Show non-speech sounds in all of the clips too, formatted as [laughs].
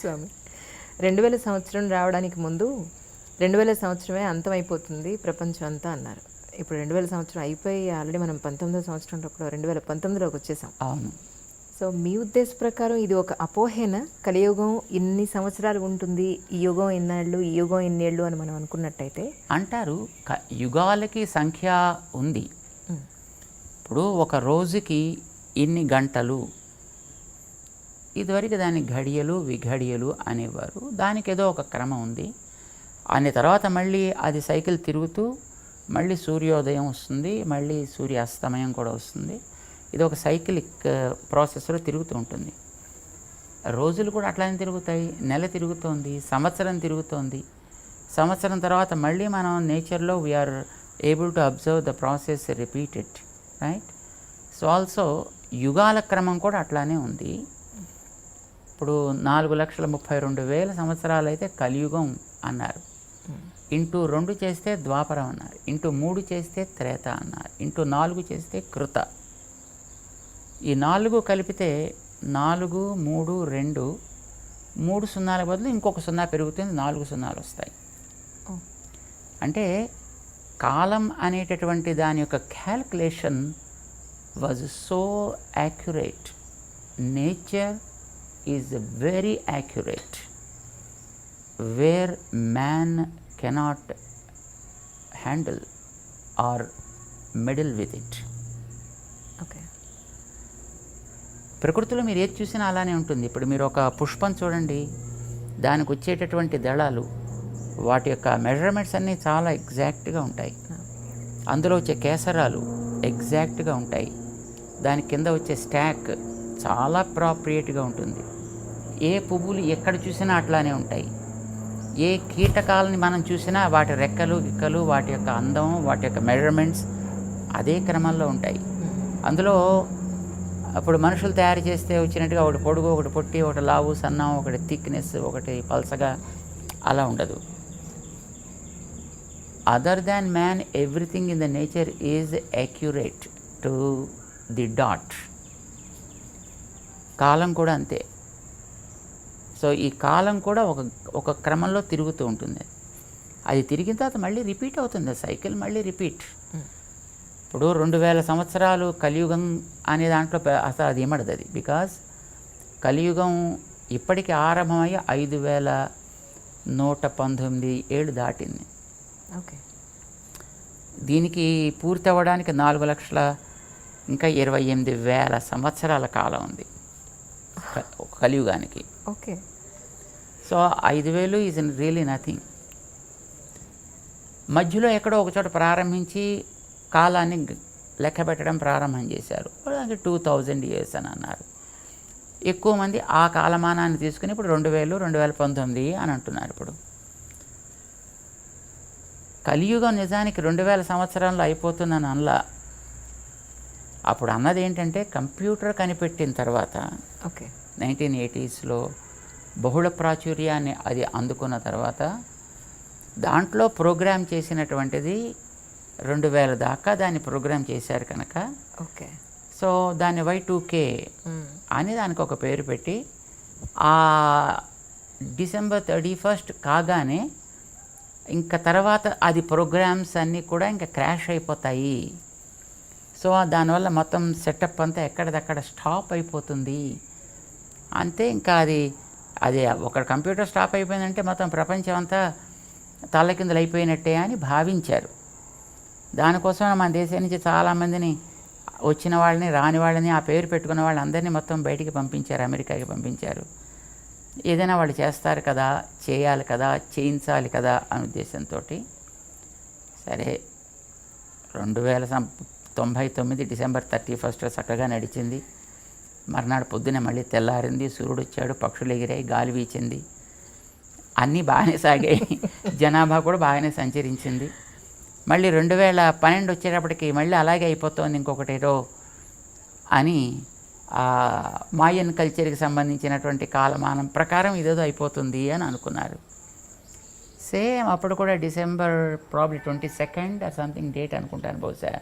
స్వామి. రెండు వేల సంవత్సరం రావడానికి ముందు రెండు వేల సంవత్సరమే అంతమైపోతుంది ప్రపంచం అంతా అన్నారు. ఇప్పుడు రెండు వేల సంవత్సరం అయిపోయి ఆల్రెడీ మనం పంతొమ్మిదో సంవత్సరంలో రెండు వేల పంతొమ్మిదిలోకి వచ్చేసాం. అవును. సో మీ ఉద్దేశ ప్రకారం ఇది ఒక అపోహేన? కలియుగం ఇన్ని సంవత్సరాలు ఉంటుంది ఈ యుగం ఇన్నాళ్ళు ఈ యుగం ఇన్నేళ్ళు అని మనం అనుకున్నట్టయితే? అంటారు యుగాలకి సంఖ్య ఉంది. ఇప్పుడు ఒక రోజుకి ఇన్ని గంటలు ఇదివరకు దాన్ని ఘడియలు విఘడియలు అనేవారు. దానికి ఏదో ఒక క్రమం ఉంది. అనే తర్వాత మళ్ళీ అది సైకిల్ తిరుగుతూ మళ్ళీ సూర్యోదయం వస్తుంది మళ్ళీ సూర్యాస్తమయం కూడా వస్తుంది. ఇది ఒక సైకిలిక్ ప్రాసెస్లో తిరుగుతూ ఉంటుంది. రోజులు కూడా అట్లానే తిరుగుతాయి. నెల తిరుగుతోంది సంవత్సరం తిరుగుతోంది. సంవత్సరం తర్వాత మళ్ళీ మనం నేచర్లో we are able to observe the process repeated right so also యుగాల క్రమం కూడా అట్లానే ఉంది. ఇప్పుడు నాలుగు లక్షల ముప్పై రెండు వేల సంవత్సరాలు అయితే కలియుగం అన్నారు. ఇంటూ రెండు చేస్తే ద్వాపరం అన్నారు. ఇంటూ మూడు చేస్తే త్రేత అన్నారు. ఇంటూ నాలుగు చేస్తే కృత. ఈ నాలుగు కలిపితే నాలుగు మూడు రెండు మూడు సున్నాల బదులు ఇంకొక సున్నా పెరుగుతుంది నాలుగు సున్నాలు వస్తాయి. అంటే కాలం అనేటటువంటి దాని యొక్క calculation was so accurate. Nature is very accurate where man cannot handle or meddle with it okay ప్రకృతిలో మీరు ఏది చూసినా అలానే ఉంటుంది. ఇప్పుడు మీరు ఒక పుష్పం చూడండి. దానికి వచ్చేటటువంటి దళాలు వాటి యొక్క మెజర్మెంట్స్ అన్నీ చాలా ఎగ్జాక్ట్గా ఉంటాయి. అందులో వచ్చే కేసరాలు ఎగ్జాక్ట్గా ఉంటాయి. దాని కింద వచ్చే స్టాక్ చాలా ప్రాప్రియేట్గా ఉంటుంది. ఏ పువ్వులు ఎక్కడ చూసినా అట్లానే ఉంటాయి. ఏ కీటకాలని మనం చూసినా వాటి రెక్కలు గిక్కలు వాటి యొక్క అందం వాటి యొక్క మెజర్మెంట్స్ అదే క్రమంలో ఉంటాయి. అందులో అప్పుడు మనుషులు తయారు చేస్తే వచ్చినట్టుగా ఒకటి పొడుగు ఒకటి పొట్టి ఒకటి లావు సన్నం ఒకటి థిక్నెస్ ఒకటి పల్సగా అలా ఉండదు. Other than man everything in the nature is accurate to the dot కాలం కూడా అంతే. సో ఈ కాలం కూడా ఒక ఒక క్రమంలో తిరుగుతూ ఉంటుంది. అది తిరిగిన తర్వాత మళ్ళీ రిపీట్ అవుతుంది. సైకిల్ మళ్ళీ రిపీట్. ఇప్పుడు రెండు వేల సంవత్సరాలు కలియుగం అనే దాంట్లో అసలు అది ఏమడదు అది. బికాజ్ కలియుగం ఇప్పటికి ఆరంభమయ్యి ఐదు వేల నూట పంతొమ్మిది ఏళ్ళు దాటింది. ఓకే. దీనికి పూర్తి అవ్వడానికి నాలుగు లక్షల ఇంకా ఇరవై ఎనిమిది వేల సంవత్సరాల కాలం ఉంది. కలియుగానికి. ఓకే. సో ఐదు వేలు ఈజ్ రియలీ నథింగ్ మధ్యలో ఎక్కడో ఒక చోట ప్రారంభించి కాలాన్ని లెక్క పెట్టడం ప్రారంభం చేశారు. దానికి టూ థౌజండ్ ఇయర్స్ అని అన్నారు. ఎక్కువ మంది ఆ కాలమానాన్ని తీసుకుని ఇప్పుడు రెండు వేలు రెండు వేల పంతొమ్మిది అని అంటున్నారు ఇప్పుడు. కలియుగం నిజానికి రెండు వేల సంవత్సరంలో అయిపోతుందని అనలా. అప్పుడు అన్నది ఏంటంటే కంప్యూటర్ కనిపెట్టిన తర్వాత ఓకే. నైన్టీన్ ఎయిటీస్లో బహుళ ప్రాచుర్యాన్ని అది అందుకున్న తర్వాత దాంట్లో ప్రోగ్రామ్ చేసినటువంటిది రెండు వేల దాకా దాన్ని ప్రోగ్రామ్ చేశారు కనుక. ఓకే. సో దాన్ని వై టూ కే మ్మ్. అని దానికి ఒక పేరు పెట్టి ఆ డిసెంబర్ థర్టీ ఫస్ట్ కాగానే ఇంకా తర్వాత అది ప్రోగ్రామ్స్ అన్నీ కూడా ఇంకా క్రాష్ అయిపోతాయి. సో దానివల్ల మొత్తం సెటప్ అంతా ఎక్కడిదక్కడ స్టాప్ అయిపోతుంది. అంతే ఇంకా అది అది ఒక కంప్యూటర్ స్టాప్ అయిపోయిందంటే మొత్తం ప్రపంచం అంతా తల్లకిందులు అయిపోయినట్టే అని భావించారు. దానికోసం మన దేశం నుంచి చాలామందిని వచ్చిన వాళ్ళని రాని వాళ్ళని ఆ పేరు పెట్టుకున్న వాళ్ళందరినీ మొత్తం బయటికి పంపించారు అమెరికాకి పంపించారు. ఏదైనా వాళ్ళు చేస్తారు కదా చేయాలి కదా చేయించాలి కదా అనే ఉద్దేశంతో సరే రెండు వేల సం తొంభై తొమ్మిది డిసెంబర్ థర్టీ ఫస్ట్ చక్కగా నడిచింది. మర్నాడు పొద్దున మళ్ళీ తెల్లారింది సూర్యుడు వచ్చాడు పక్షులు ఎగిరాయి గాలి వీచింది. అన్నీ బాగానే సాగాయి. [laughs] జనాభా కూడా బాగానే సంచరించింది. మళ్ళీ రెండు వేల పన్నెండు వచ్చేటప్పటికి మళ్ళీ అలాగే అయిపోతుంది ఇంకొకటి ఏదో అని ఆ మాయన్ కల్చర్కి సంబంధించినటువంటి కాలమానం ప్రకారం ఇదేదో అయిపోతుంది అని అనుకున్నారు. సేమ్ అప్పుడు కూడా December probably twenty second or something date అనుకుంటాను బహుశా.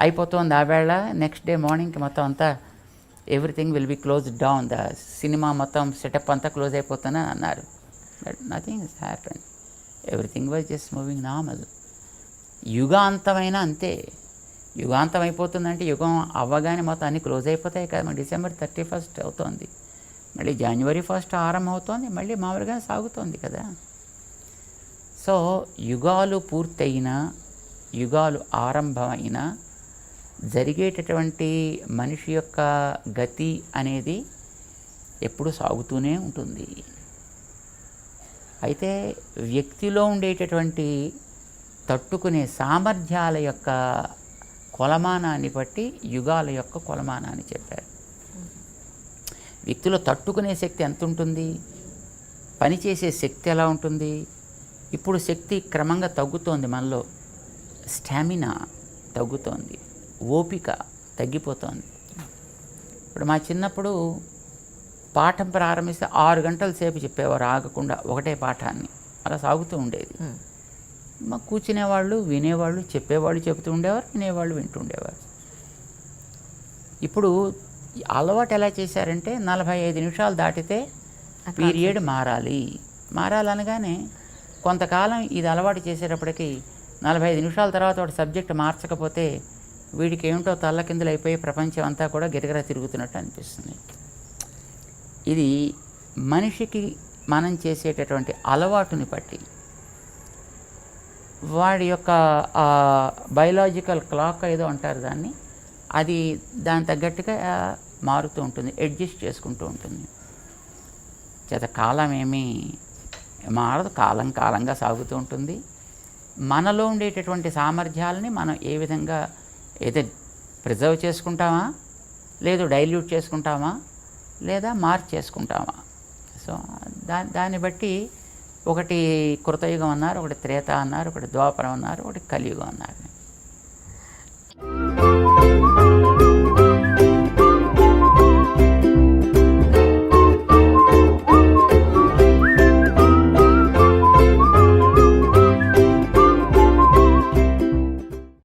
అయిపోతుంది ఆ వేళ నెక్స్ట్ డే మార్నింగ్కి మొత్తం అంతా everything will be close down the cinema మొత్తం సెటప్ అంతా క్లోజ్ అయిపోతానని అన్నారు. But nothing is happen everything was just moving normal యుగాంతమైన అంతే. యుగాంతం అయిపోతుందంటే యుగం అవ్వగానే మొత్తం అన్నీ క్లోజ్ అయిపోతాయి కదా. డిసెంబర్ థర్టీ ఫస్ట్ అవుతోంది. మళ్ళీ జనవరి ఫస్ట్ ఆరంభం అవుతోంది. మళ్ళీ మామూలుగా సాగుతోంది కదా. సో యుగాలు పూర్తయిన యుగాలు ఆరంభమైన జరిగేటటువంటి మనిషి యొక్క గతి అనేది ఎప్పుడు సాగుతూనే ఉంటుంది. అయితే వ్యక్తిలో ఉండేటటువంటి తట్టుకునే సామర్థ్యాల యొక్క కొలమానాన్ని బట్టి యుగాల యొక్క కొలమానాన్ని చెప్పారు. వ్యక్తిలో తట్టుకునే శక్తి ఎంత ఉంటుంది? పనిచేసే శక్తి ఎలా ఉంటుంది? ఇప్పుడు శక్తి క్రమంగా తగ్గుతోంది మనలో. స్టామినా తగ్గుతోంది. ఓపిక తగ్గిపోతోంది. ఇప్పుడు మా చిన్నప్పుడు పాఠం ప్రారంభిస్తే ఆరు గంటల సేపు చెప్పేవారు ఆగకుండా ఒకటే పాఠాన్ని. అలా సాగుతూ ఉండేది. మా కూర్చునేవాళ్ళు వినేవాళ్ళు చెప్పేవాళ్ళు చెబుతూ ఉండేవారు వినేవాళ్ళు వింటూ ఉండేవారు. ఇప్పుడు అలవాటు ఎలా చేశారంటే నలభై ఐదు నిమిషాలు దాటితే పీరియడ్ మారాలి. మారాలనగానే కొంతకాలం ఇది అలవాటు చేసేటప్పటికి నలభై ఐదు నిమిషాల తర్వాత వాడు సబ్జెక్ట్ మార్చకపోతే వీడికి ఏమిటో తల్లకిందులు అయిపోయి ప్రపంచం అంతా కూడా గిరగిర తిరుగుతున్నట్టు అనిపిస్తుంది. ఇది మనిషికి మనం చేసేటటువంటి అలవాటుని బట్టి. వాడి యొక్క బయలాజికల్ క్లాక్ ఏదో అంటారు దాన్ని. అది దాని తగ్గట్టుగా మారుతూ ఉంటుంది అడ్జస్ట్ చేసుకుంటూ ఉంటుంది. చేత కాలం ఏమీ మారదు కాలం కాలంగా సాగుతూ ఉంటుంది. మనలో ఉండేటటువంటి సామర్థ్యాలని మనం ఏ విధంగా అయితే ప్రిజర్వ్ చేసుకుంటామా? లేదు డైల్యూట్ చేసుకుంటామా? లేదా మార్చేసుకుంటామా సో దా దాన్ని బట్టి ఒకటి కృతయుగం అన్నారు ఒకటి త్రేత అన్నారు ఒకటి ద్వాపరం అన్నారు ఒకటి కలియుగం అన్నారు.